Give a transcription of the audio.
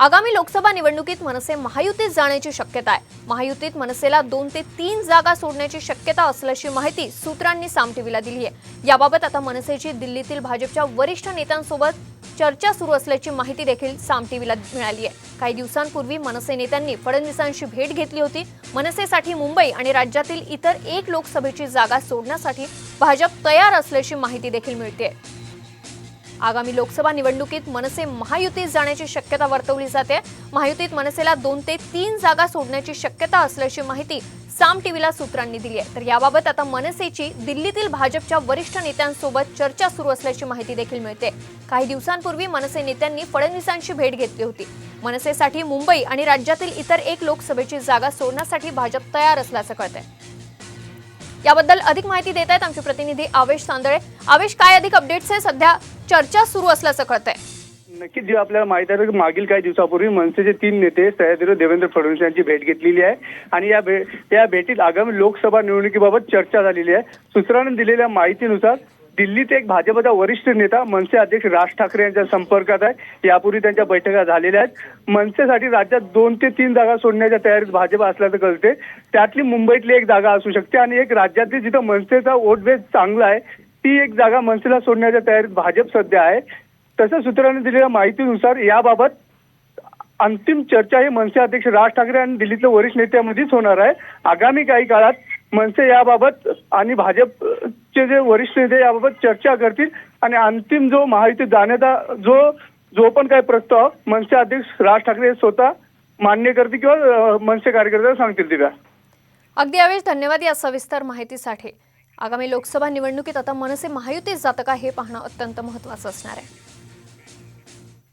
आगामी लोकसभा निवडणुकीत मनसे महायुतीत जाण्याची शक्यता आहे. महायुतीत मनसेला दोन ते तीन जागा सोडण्याची शक्यता असल्याची माहिती सूत्रांनी साम टीव्हीला दिली आहे. याबाबत आता मनसेची दिल्लीतील भाजपच्या वरिष्ठ नेत्यांसोबत चर्चा सुरू असल्याची माहिती देखील साम टीव्हीला मिळाली आहे. काही दिवसांपूर्वी मनसे नेत्यांनी फडणवीसांशी भेट घेतली होती. मनसेसाठी मुंबई आणि राज्यातील इतर एक लोकसभेची जागा सोडण्यासाठी भाजप तयार असल्याची माहिती देखील मिळते. आगामी लोकसभा निवडणुकीत मनसे महायुतीत जाण्याची शक्यता वर्तवली जाते. महायुतीत मनसेला दोन ते तीन जागा सोडण्याची शक्यता असल्याची माहिती साम टीव्हीला सूत्रांनी दिली आहे. तर याबाबत आता मनसेची दिल्लीतील भाजपच्या वरिष्ठ नेत्यांसोबत चर्चा सुरू असल्याची माहिती देखील मिळते. काही दिवसांपूर्वी मनसे नेत्यांनी फडणवीसांची भेट घेतली होती. मनसेसाठी मुंबई आणि राज्यातील इतर एक लोकसभेची जागा सोडण्यासाठी भाजप तयार असल्याचं कळतंय. याबद्दल अधिक माहिती देत आहेत आमचे प्रतिनिधी आवेश तांदळे आवेश काय अधिक अपडेट्स आहे सध्या? चर्चा सुरू असल्याचं कळतंय. नक्कीच जे आपल्याला माहीत आहे की मागील काही दिवसापूर्वी मनसेचे तीन नेते सह्याद्री देवेंद्र फडणवीस यांची भेट घेतलेली आहे. आणि या भे या भेटीत आगामी लोकसभा निवडणुकीबाबत चर्चा झालेली आहे. सूत्रांनी दिलेल्या माहितीनुसार दिल्लीत एक भाजपचा वरिष्ठ नेता मनसे अध्यक्ष राज ठाकरे यांच्या संपर्कात आहे. यापूर्वी त्यांच्या बैठका झालेल्या आहेत. मनसेसाठी राज्यात दोन ते तीन जागा सोडण्याच्या तयारीत भाजप असल्याचं कळते त्यातली मुंबईतली एक जागा असू शकते आणि एक राज्यातली जिथं मनसेचा वोट बेस चांगला आहे ती एक जागा मनसेला सोडण्याच्या तयारीत भाजप सध्या आहे. तसंच सूत्रांनी दिलेल्या माहितीनुसार याबाबत अंतिम चर्चा ही मनसे अध्यक्ष राज ठाकरे आणि दिल्लीतल्या वरिष्ठ नेत्यामध्येच होणार आहे. आगामी काही काळात मनसे याबाबत आणि भाजपचे जे वरिष्ठ नेते याबाबत चर्चा करतील आणि अंतिम जो माहिती जाण्याचा जो जो पण काही प्रस्ताव मनसे अध्यक्ष राज ठाकरे स्वतः मान्य करतील किंवा मनसे कार्यकर्त्याला सांगतील तिला. अगदी यावेळी धन्यवाद या सविस्तर माहितीसाठी. आगामी लोकसभा निवडणुकीत आता मनसे महायुतीत जातं का हे पाहणं अत्यंत महत्त्वाचं असणार आहे.